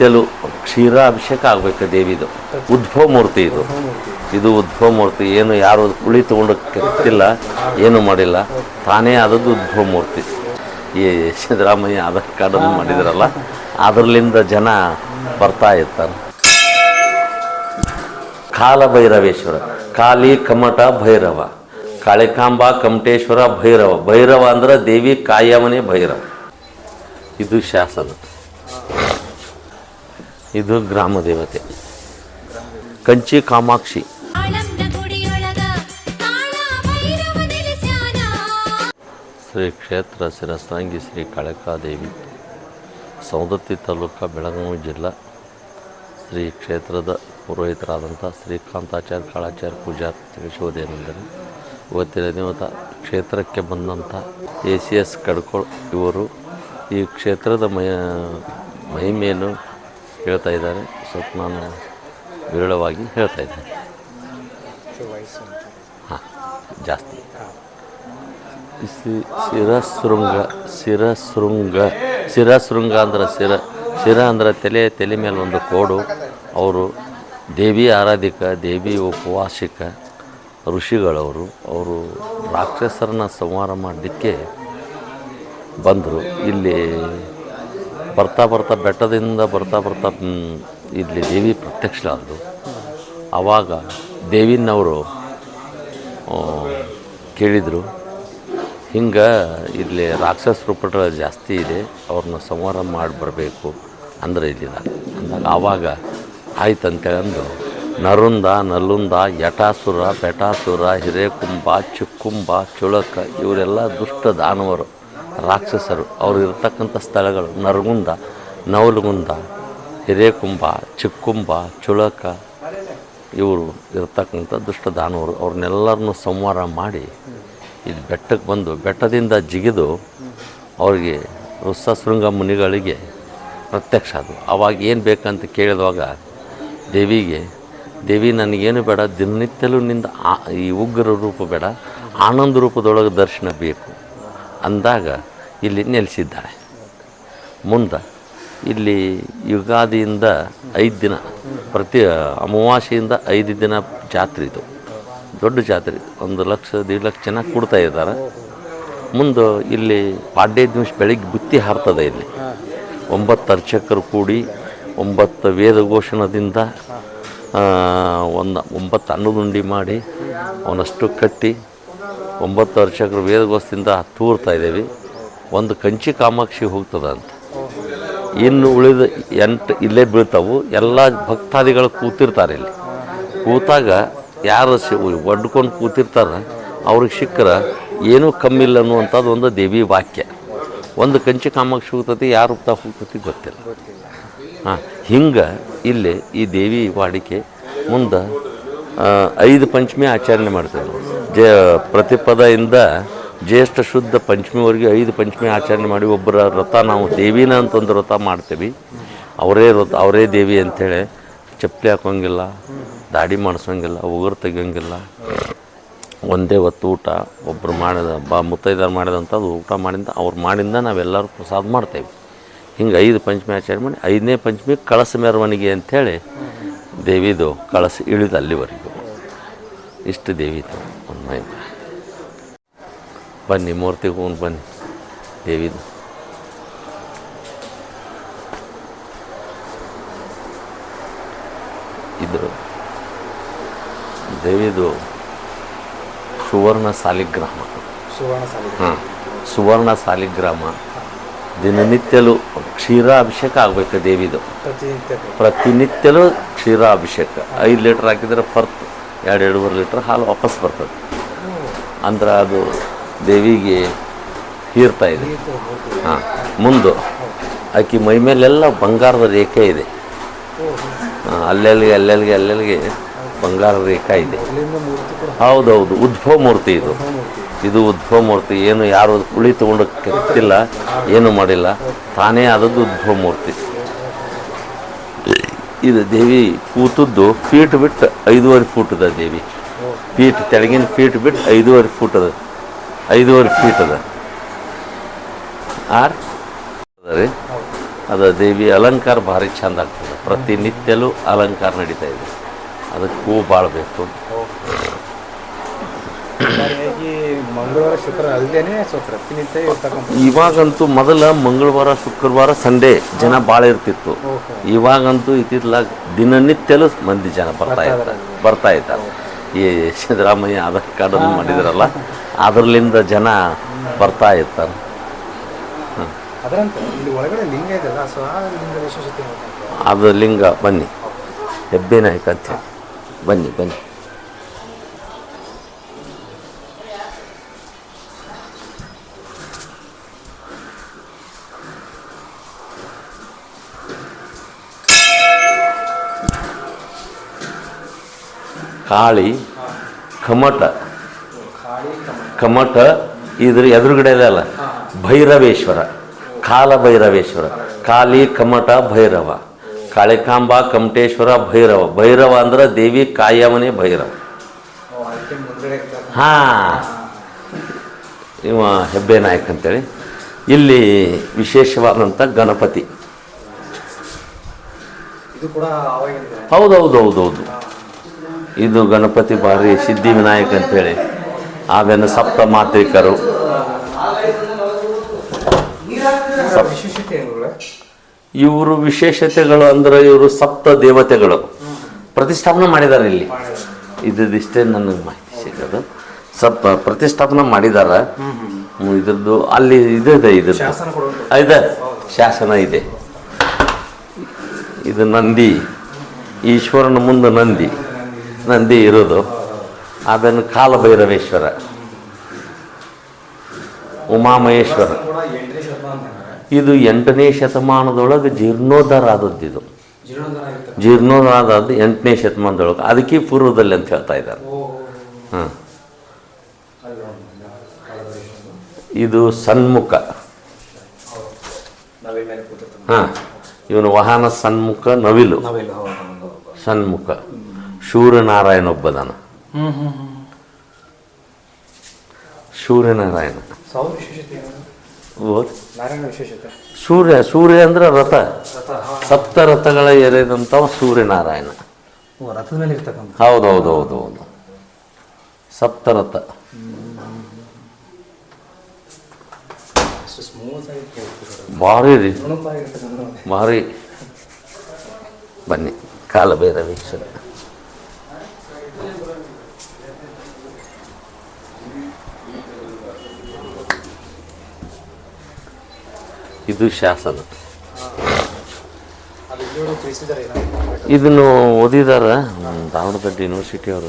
ದಿನನಿತ್ಯಲು ಕ್ಷೀರಾಭಿಷೇಕ ಆಗಬೇಕು ದೇವಿದು. ಉದ್ಭವ ಮೂರ್ತಿ ಇದು. ಇದು ಉದ್ಭವ ಮೂರ್ತಿ ಏನು ಯಾರು ಕುಳಿ ತಗೊಂಡು ಕೆತ್ತಿಲ್ಲ, ಏನು ಮಾಡಿಲ್ಲ. ತಾನೇ ಆದದ್ದು ಉದ್ಭವ ಮೂರ್ತಿ ಈ ಸಿದ್ದರಾಮಯ್ಯ ಆಧಾರ್ ಕಾರ್ಡನ್ನು ಮಾಡಿದಾರಲ್ಲ, ಅದರಲ್ಲಿಂದ ಜನ ಬರ್ತಾ ಇರ್ತಾರೆ. ಕಾಲಭೈರವೇಶ್ವರ. ಕಾಲಿ ಕಮಟ ಭೈರವ. ಕಾಳಿಕಾಂಬ ಕಮಟೇಶ್ವರ ಭೈರವ. ಭೈರವ ಅಂದ್ರೆ ದೇವಿ ಕಾಯಮನೆ ಭೈರವ. ಇದು ಶಾಸನ. ಇದು ಗ್ರಾಮ ದೇವತೆ. ಕಂಚಿ ಕಾಮಾಕ್ಷಿ. ಶ್ರೀ ಕ್ಷೇತ್ರ ಶಿರಸ್ತಾಂಗಿ ಶ್ರೀ ಕಳಕಾದೇವಿ ಸೌದತ್ತಿ ತಾಲೂಕು ಬೆಳಗಾವಿ ಜಿಲ್ಲಾ ಶ್ರೀ ಕ್ಷೇತ್ರದ ಪುರೋಹಿತರಾದಂಥ ಶ್ರೀಕಾಂತಾಚಾರ್ಯ ಕಾಳಾಚಾರ್ಯ ಪೂಜಾರ್ ತಿಳಿಸುವುದೇನೆಂದರೆ ಇವತ್ತಿನ ದಿವಸ ಕ್ಷೇತ್ರಕ್ಕೆ ಬಂದಂಥ ಎ ಸಿ ಎಸ್ ಕಡ್ಕೊಳ್ ಇವರು ಈ ಕ್ಷೇತ್ರದ ಮಯ ಮಹಿಮೆಯನ್ನು ಹೇಳ್ತಾ ಇದ್ದಾರೆ. ಸ್ವಲ್ಪ ನಾನು ವಿರಳವಾಗಿ ಹೇಳ್ತಾ ಇದ್ದೇನೆ. ಹಾಂ, ಜಾಸ್ತಿ. ಶಿರಶೃಂಗ ಶಿರಶೃಂಗ ಶಿರಶೃಂಗ ಅಂದ್ರೆ ಶಿರ ಶಿರ ಅಂದ್ರೆ ತಲೆ ತಲೆ ಮೇಲೆ ಒಂದು ಕೋಡು. ಅವರು ದೇವಿ ಆರಾಧಿಕ, ದೇವಿ ಉಪವಾಸಿಕ ಋಷಿಗಳವರು. ಅವರು ರಾಕ್ಷಸರನ್ನ ಸಂಹಾರ ಮಾಡಲಿಕ್ಕೆ ಬಂದರು. ಇಲ್ಲಿ ಬರ್ತಾ ಬರ್ತಾ ಬೆಟ್ಟದಿಂದ ಬರ್ತಾ ಬರ್ತಾ ಇಲ್ಲಿ ದೇವಿ ಪ್ರತ್ಯಕ್ಷ ಆದರು ಆವಾಗ ದೇವಿನವರು ಕೇಳಿದರು, ಹಿಂಗೆ ಇಲ್ಲಿ ರಾಕ್ಷಸ ರೂಪಟ ಜಾಸ್ತಿ ಇದೆ, ಅವ್ರನ್ನ ಸಂಹಾರ ಮಾಡಿ ಬರಬೇಕು ಅಂದರೆ ಇಲ್ಲಿ ಅಂದಾಗ ಆವಾಗ ಆಯ್ತು ಅಂತೇಳಂದು ನರುಂದ ನಲ್ಲುಂದ ಯಟಾಸುರ, ಪೆಟಾಸುರ, ಹಿರೇಕುಂಭ ಚಿಕ್ಕುಂಬ ಚುಳಕ, ಇವರೆಲ್ಲ ದುಷ್ಟ ದಾನವರು. ರಾಕ್ಷಸರು. ಅವರು ಇರತಕ್ಕಂಥ ಸ್ಥಳಗಳು ನರಗುಂದ, ನವಲಗುಂದ, ಹಿರೇಕುಂಭ ಚಿಕ್ಕುಂಬ ಚುಳಕ, ಇವರು ಇರತಕ್ಕಂಥ ದುಷ್ಟ ದಾನವರು. ಅವ್ರನ್ನೆಲ್ಲರನ್ನು ಸಂವಾರ ಮಾಡಿ ಇಲ್ಲಿ ಬೆಟ್ಟಕ್ಕೆ ಬಂದು ಬೆಟ್ಟದಿಂದ ಜಿಗಿದು ಅವರಿಗೆ ಶೃಂಗ ಮುನಿಗಳಿಗೆ ಪ್ರತ್ಯಕ್ಷ ಅದು ಅವಾಗ ಏನು ಬೇಕಂತ ಕೇಳಿದವಾಗ ದೇವಿಗೆ, ದೇವಿ ನನಗೇನು ಬೇಡ, ದಿನನಿತ್ಯಲೂ ನಿಂದ ಆ ಈ ಉಗ್ರ ರೂಪ ಬೇಡ, ಆನಂದ ರೂಪದೊಳಗೆ ದರ್ಶನ ಬೇಕು. ಅಂದಾಗ ಇಲ್ಲಿ ನೆಲೆಸಿದ್ದಾರೆ. ಮುಂದೆ ಇಲ್ಲಿ ಯುಗಾದಿಯಿಂದ ಐದು ದಿನ, ಪ್ರತಿ ಅಮಾವಾಸ್ಯೆಯಿಂದ ಐದು ದಿನ ಜಾತ್ರೆ ಇದು. ದೊಡ್ಡ ಜಾತ್ರೆ ಒಂದು ಲಕ್ಷ, ದೀಡ್ ಲಕ್ಷ ಜನ ಕೊಡ್ತಾ ಇದ್ದಾರೆ. ಮುಂದೆ ಇಲ್ಲಿ ಪಾಡ್ಯ ದಿವಸ ಬೆಳಿಗ್ಗೆ ಬುತ್ತಿ ಹಾರ್ತದೆ ಇಲ್ಲಿ. ಒಂಬತ್ತು ಅರ್ಚಕರು ಕೂಡಿ ಒಂಬತ್ತು ವೇದಘೋಷಣದಿಂದ ಒಂದು, ಒಂಬತ್ತು ಅನ್ನದುಂಡಿ ಮಾಡಿ ಅವನಷ್ಟು ಕಟ್ಟಿ ಒಂಬತ್ತು ಅರ್ಚಕರು ವೇದಘೋಷದಿಂದ ತೂರ್ತಾ ಇದ್ದೀವಿ. ಒಂದು ಕಂಚಿ ಕಾಮಾಕ್ಷಿ ಹೋಗ್ತದ ಅಂತ. ಇನ್ನು ಉಳಿದ ಎಂಟು ಇಲ್ಲೇ ಬೀಳ್ತಾವು. ಎಲ್ಲ ಭಕ್ತಾದಿಗಳು ಕೂತಿರ್ತಾರೆ ಇಲ್ಲಿ. ಕೂತಾಗ ಯಾರು ಸಿ ಒಡ್ಕೊಂಡು ಕೂತಿರ್ತಾರೆ, ಅವ್ರಿಗೆ ಸಿಕ್ಕರೆ ಏನೂ ಕಮ್ಮಿ ಇಲ್ಲ ಅನ್ನುವಂಥದ್ದು ಒಂದು ದೇವಿ ವಾಕ್ಯ. ಒಂದು ಕಂಚಿ ಕಾಮಾಕ್ಷಿ ಹೋಗ್ತತಿ, ಯಾರು ರೂಪ ಹೋಗ್ತತಿ ಗೊತ್ತಿಲ್ಲ. ಹಾಂ, ಹಿಂಗೆ ಇಲ್ಲಿ ಈ ದೇವಿ ವಾಡಿಕೆ ಮುಂದೆ ಐದು ಪಂಚಮಿ ಆಚರಣೆ ಮಾಡ್ತೇವೆ ಜ ಪ್ರತಿಪದದಿಂದ ಜ್ಯೇಷ್ಠ ಶುದ್ಧ ಪಂಚಮಿವರೆಗೆ ಐದು ಪಂಚಮಿ ಆಚರಣೆ ಮಾಡಿ ಒಬ್ಬರ ವ್ರತ ನಾವು ದೇವಿನ ಅಂತ ಒಂದು ವ್ರತ ಮಾಡ್ತೀವಿ. ಅವರೇ ವ್ರತ ಅವರೇ ದೇವಿ ಅಂಥೇಳಿ ಚಪ್ಪಲಿ ಹಾಕೋಂಗಿಲ್ಲ ದಾಡಿ ಮಾಡಿಸೋಂಗಿಲ್ಲ, ಉಗುರು ತೆಗಿಯೋಂಗಿಲ್ಲ. ಒಂದೇ ಹೊತ್ತು ಊಟ ಒಬ್ಬರು ಮಾಡಿದ, ಬಾ ಮುತ್ತೈದಾರು ಮಾಡಿದಂಥದ್ದು ಊಟ ಮಾಡಿಂದ, ಅವ್ರು ಮಾಡಿಂದ ನಾವೆಲ್ಲರೂ ಪ್ರಸಾದ ಮಾಡ್ತೇವೆ. ಹಿಂಗೆ ಐದು ಪಂಚಮಿ ಆಚರಣೆ ಮಾಡಿ, ಐದನೇ ಪಂಚಮಿ ಕಳಸ ಮೆರವಣಿಗೆ ಅಂಥೇಳಿ ದೇವಿದು ಕಳಸ ಇಳಿದು ಅಲ್ಲಿವರೆಗೂ. ಇಷ್ಟು ದೇವಿದು. ಬನ್ನಿ ಮೂರ್ತಿ ಹೂನ್ ಬನ್ನಿ. ದೇವಿದು. ಇದು ದೇವಿದು ಸುವರ್ಣ ಸಾಲಿಗ್ರಾಮ. ಹಾಂ ಸುವರ್ಣ ಸಾಲಿಗ್ರಾಮ. ದಿನನಿತ್ಯಲು ಕ್ಷೀರಾಭಿಷೇಕ ಆಗಬೇಕು ದೇವಿದು. ಪ್ರತಿನಿತ್ಯ ಪ್ರತಿನಿತ್ಯಲೂ ಕ್ಷೀರಾಭಿಷೇಕ. ಐದು ಲೀಟ್ರ್ ಹಾಕಿದ್ರೆ ಫರ್ತ್ ಎರಡು ಎರಡೂವರೆ ಲೀಟ್ರ್ ಹಾಲು ವಾಪಸ್ ಬರ್ತದೆ. ಅಂದ್ರೆ ಅದು ದೇವಿಗೆ ಹೀರ್ತಾ ಇದೆ. ಹಾಂ, ಮುಂದೆ. ಆಕೆ ಮೈ ಮೇಲೆಲ್ಲ ಬಂಗಾರದ ರೇಖೆ ಇದೆ. ಅಲ್ಲೆಲ್ಲಿಗೆ ಅಲ್ಲೆಲ್ಲಿಗೆ ಅಲ್ಲೆಲ್ಲಿಗೆ ಬಂಗಾರದ ರೇಖೆ ಇದೆ. ಹೌದೌದು, ಉದ್ಭವ ಮೂರ್ತಿ ಇದು. ಇದು ಉದ್ಭವ ಮೂರ್ತಿ. ಏನು ಯಾರು ಕುಳಿ ತಗೊಂಡು ಕೆತ್ತಿಲ್ಲ, ಏನು ಮಾಡಿಲ್ಲ. ತಾನೇ ಆದದ್ದು ಉದ್ಭವ ಮೂರ್ತಿ. ಇದು ದೇವಿ ಕೂತದ್ದು ಫೀಟ್ ಬಿಟ್ಟು ಐದೂವರೆ ಫೂಟ್ ಅದ ದೇವಿ. ಫೀಟ್, ತೆಳಗಿನ ಫೀಟ್ ಬಿಟ್ಟು ಐದೂವರೆ ಫೂಟ್ ಅದ ಐದೂವರೆ ಫೀಟ್ ಅದ. ಆರ್? ರೀ. ಅದು ದೇವಿ ಅಲಂಕಾರ ಭಾರಿ ಚಂದ ಆಗ್ತದೆ. ಪ್ರತಿನಿತ್ಯಲೂ ಅಲಂಕಾರ ನಡೀತಾ ಇದೆ. ಅದಕ್ಕೆ ಹೂ ಭಾಳ ಬೇಕು. ಇವಾಗಂತೂ ಮೊದಲ ಮಂಗಳವಾರ ಶುಕ್ರವಾರ ಸಂಡೇ ಜನ ಭಾಳ ಇರ್ತಿತ್ತು. ಇವಾಗಂತೂ ಇತ್ತಿತ್ತಲಾಗ ದಿನನಿತ್ಯಲೂ ಮಂದಿ ಜನ ಬರ್ತಾ ಇರ್ತಾರೆ. ಬರ್ತಾ ಇದ್ದಾರೆ. ಈ ಸಿದ್ದರಾಮಯ್ಯ ಆಧಾರ್ ಕಾರ್ಡನ್ನು ಮಾಡಿದಾರಲ್ಲ. ಅದರಲ್ಲಿಂದ ಜನ ಬರ್ತಾ ಇರ್ತಾರೆ. ಅದು ಲಿಂಗ ಬನ್ನಿ. ಹೆಬ್ಬೇನ ಅಂತ ಬನ್ನಿ ಬನ್ನಿ. ಕಾಳಿ ಕಮಟ. ಕಮಟ ಇದ್ರ ಎದುರುಗಡೆ ಅಲ್ಲ? ಭೈರವೇಶ್ವರ ಕಾಲ ಭೈರವೇಶ್ವರ ಕಾಲಿ ಕಮಟ ಭೈರವ. ಕಾಳಿಕಾಂಬ ಕಮಟೇಶ್ವರ ಭೈರವ. ಭೈರವ ಅಂದ್ರೆ ದೇವಿ ಕಾಯಮನೆ ಭೈರವ. ಹಾ. ಇವ ಹೆಬ್ಬೆ ನಾಯಕ್ ಅಂತೇಳಿ. ಇಲ್ಲಿ ವಿಶೇಷವಾದಂಥ ಗಣಪತಿ. ಹೌದೌದು ಹೌದೌದು ಇದು ಗಣಪತಿ ಭಾರಿ ಸಿದ್ಧಿ ವಿನಾಯಕ್ ಅಂತೇಳಿ. ಆಮೇಲೆ ಸಪ್ತ ಮಾತ್ರಿಕರು. ಇವರು ವಿಶೇಷತೆಗಳು ಅಂದ್ರೆ ಇವರು ಸಪ್ತ ದೇವತೆಗಳು. ಪ್ರತಿಷ್ಠಾಪನೆ ಮಾಡಿದ್ದಾರೆ ಇಲ್ಲಿ. ಇದಿಷ್ಟೇ ನನಗೆ ಮಾಹಿತಿ ಸಿಗೋದು. ಸಪ್ತ ಪ್ರತಿಷ್ಠಾಪನೆ ಮಾಡಿದಾರ. ಇದ್ರದ್ದು ಅಲ್ಲಿ ಇದೆ ಇದ್ರದ್ದು. ಇದೆ. ಶಾಸನ ಇದೆ. ಇದು ನಂದಿ. ಈಶ್ವರನ ಮುಂದೆ ನಂದಿ. ನಂದಿ ಇರೋದು. ಅದನ್ನು ಕಾಲಭೈರವೇಶ್ವರ ಉಮಾಮಹೇಶ್ವರ. ಇದು ಎಂಟನೇ ಶತಮಾನದೊಳಗೆ ಜೀರ್ಣೋದ್ಧಾರ ಆದದ್ದು ಇದು ಜೀರ್ಣೋದ್ಧಾರ ಆದದ್ದು ಎಂಟನೇ ಶತಮಾನದೊಳಗೆ. ಅದಕ್ಕೆ ಪೂರ್ವದಲ್ಲಿ ಅಂತ ಹೇಳ್ತಾ ಇದ್ದಾರೆ. ಹಾಂ. ಇದು ಸನ್ಮುಖ. ಹಾಂ. ಇವನು ವಾಹನ ಸನ್ಮುಖ ನವಿಲು. ಸನ್ಮುಖ. ಸೂರ್ಯನಾರಾಯಣ ಒಬ್ಬದಾನ ಸೂರ್ಯನಾರಾಯಣ. ಸೂರ್ಯ ಸೂರ್ಯ ಅಂದ್ರೆ ರಥ. ಸಪ್ತ ರಥಗಳ ಎರೆದಂಥವ ಸೂರ್ಯನಾರಾಯಣ. ಹೌದು ಹೌದು ಹೌದು ಹೌದು ಸಪ್ತರಥ ಭಾರಿ ರೀ. ಭಾರಿ. ಬನ್ನಿ ಕಾಲಭೈರವೇಶ್ವರ ಇದು ಶಾಸನ. ಇದನ್ನು ಓದಿದಾರ ದಾವಣಗೆರೆ ಯೂನಿವರ್ಸಿಟಿ ಅವರು.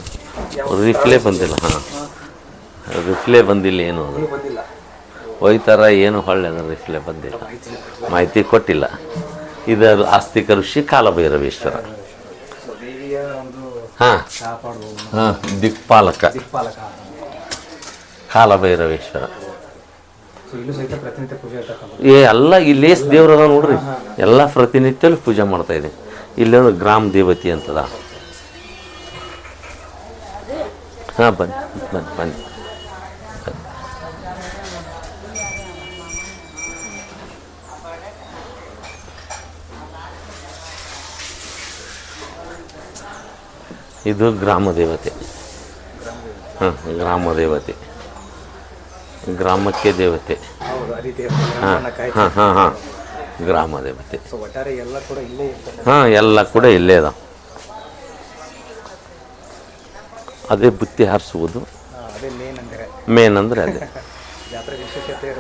ರಿಫ್ಲೇ ಬಂದಿಲ್ಲ ಹಾಂ. ರಿಫ್ಲೇ ಬಂದಿಲ್ಲ ಏನು ಅದು. ಒಯ್ತಾರ ಏನು ಹೊಳ್ಳೆ ರಿಪ್ಲೇ ರಿಫ್ಲೇ ಬಂದಿಲ್ಲ. ಮಾಹಿತಿ ಕೊಟ್ಟಿಲ್ಲ. ಇದು ಆಸ್ತಿಕ ಋಷಿ ಕಾಲಭೈರವೇಶ್ವರ. ಹಾಂ. ಹಾಂ ದಿಕ್ಪಾಲಕ. ಕಾಲಭೈರವೇಶ್ವರ ಸೊ ಇಲ್ಲೂ ಸಹಿತ ಪ್ರತಿನಿತ್ಯ ಪೂಜೆ ಇರ್ತಕ್ಕಂಥ ಏ ಎಲ್ಲ ಇಲ್ಲೇಸ್ ದೇವ್ರ ಅದಾವ ನೋಡ್ರಿ ಎಲ್ಲ ಪ್ರತಿನಿತ್ಯ ಪೂಜೆ ಮಾಡ್ತಾ ಇದೆ. ಇಲ್ಲೊಂದು ಗ್ರಾಮ ದೇವತೆ ಅಂತದ. ಹಾಂ ಬನ್ನಿ ಬನ್ನಿ ಬನ್ನಿ. ಇದು ಗ್ರಾಮ ದೇವತೆ. ಹಾಂ ಗ್ರಾಮ ದೇವತೆ. ಗ್ರಾಮಕ್ಕೆ ದೇವತೆ. ಹಾಂ ಹಾಂ ಹಾಂ ಹಾಂ. ಗ್ರಾಮ ದೇವತೆ. ಹಾಂ ಎಲ್ಲ ಕೂಡ ಇಲ್ಲೇ ಅದ ಅದೇ ಬುತ್ತಿ ಹಾರಿಸುವುದು. ಮೇನ್ ಅಂದರೆ. ಅದೇ.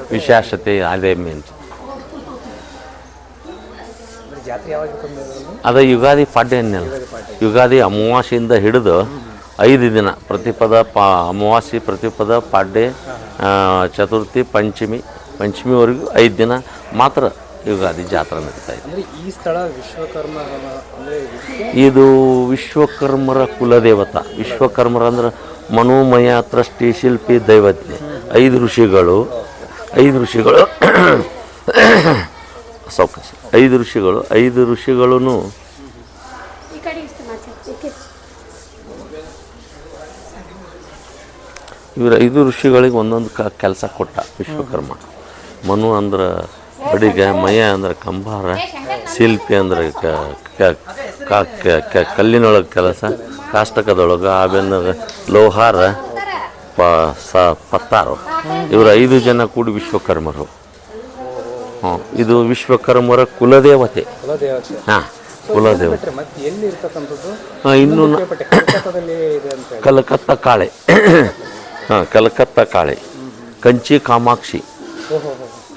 ವಿಶೇಷತೆ ಅದೇ ಮೇನ್ ಅದು? ಯುಗಾದಿ ಪಾಡ್ಯ ಯುಗಾದಿ ಅಮಾವಾಸ್ಯೆಯಿಂದ ಹಿಡಿದು ಐದು ದಿನ ಪ್ರತಿಪದ ಪಾ ಅಮಾವಾಸ್ಯೆ ಪ್ರತಿಪದ ಪಾಡ್ಯ ಚತುರ್ಥಿ ಪಂಚಮಿ ಪಂಚಮಿವರೆಗೂ ಐದು ದಿನ ಮಾತ್ರ ಯುಗಾದಿ ಜಾತ್ರೆ ನಡೀತಾ ಇದೆ. ಈ ಸ್ಥಳ ವಿಶ್ವಕರ್ಮ ಇದು ವಿಶ್ವಕರ್ಮರ ಕುಲದೇವತ. ವಿಶ್ವಕರ್ಮರ ಅಂದ್ರೆ ಮನೋಮಯ ತ್ರಷ್ಟಿ ಶಿಲ್ಪಿ ದೈವತೆ ಐದು ಋಷಿಗಳು ಐದು ಋಷಿಗಳು ಸಾವಕಾಶ. ಐದು ಋಷಿಗಳು ಐದು ಋಷಿಗಳೂ ಈ ಕಡೆ ಇಷ್ಟು ಮಾತಾಡ್ತೀವಿ ಇವರು ಐದು ಋಷಿಗಳಿಗೆ ಒಂದೊಂದು ಕ ಕೆಲಸ ಕೊಟ್ಟ ವಿಶ್ವಕರ್ಮ. ಮನು ಅಂದ್ರೆ ಅಡಿಗೆ ಮಯ ಅಂದ್ರೆ ಕಂಬಾರ ಶಿಲ್ಪಿ ಅಂದ್ರೆ ಕ- ಕ- ಕಲ್ಲಿನೊಳಗೆ ಕೆಲಸ ಕಾಷ್ಟಕದೊಳಗೆ ಆಮೇಲೆ ಲೋಹಾರ ಪ ಸ ಪತ್ತಾರು. ಇವರು ಐದು ಜನ ಕೂಡಿ ವಿಶ್ವಕರ್ಮರು. ಹ್ಞೂ ಇದು ವಿಶ್ವಕರ್ಮರ ಕುಲದೇವತೆ. ಹಾಂ ಕುಲದೇವತೆ. ಹಾಂ ಇನ್ನು ಕಲಕತ್ತ ಕಾಳೆ. ಹಾಂ, ಕಲ್ಕತ್ತಾ ಕಾಳೆ. ಕಂಚಿ ಕಾಮಾಕ್ಷಿ.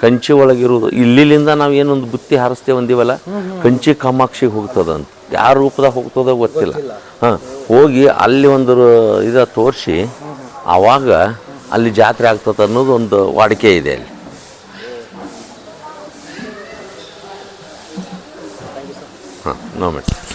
ಕಂಚಿ ಒಳಗಿರುವುದು. ಇಲ್ಲಿಂದ ನಾವು ಏನೊಂದು ಬುತ್ತಿ ಹಾರಿಸ್ತೇವೆ ಅಂದಿವಲ್ಲ, ಕಂಚಿ ಕಾಮಾಕ್ಷಿಗೆ ಹೋಗ್ತದಂತ ಯಾವ ರೂಪದಾಗ ಹೋಗ್ತದ ಗೊತ್ತಿಲ್ಲ. ಹಾಂ, ಹೋಗಿ ಅಲ್ಲಿ ಒಂದು ಇದ ತೋರಿಸಿ ಆವಾಗ ಅಲ್ಲಿ ಜಾತ್ರೆ ಆಗ್ತದೆ ಅನ್ನೋದು ಒಂದು ವಾಡಿಕೆ ಇದೆ ಅಲ್ಲಿ. ಹಾಂ, ನೋ ಮೇಡಮ್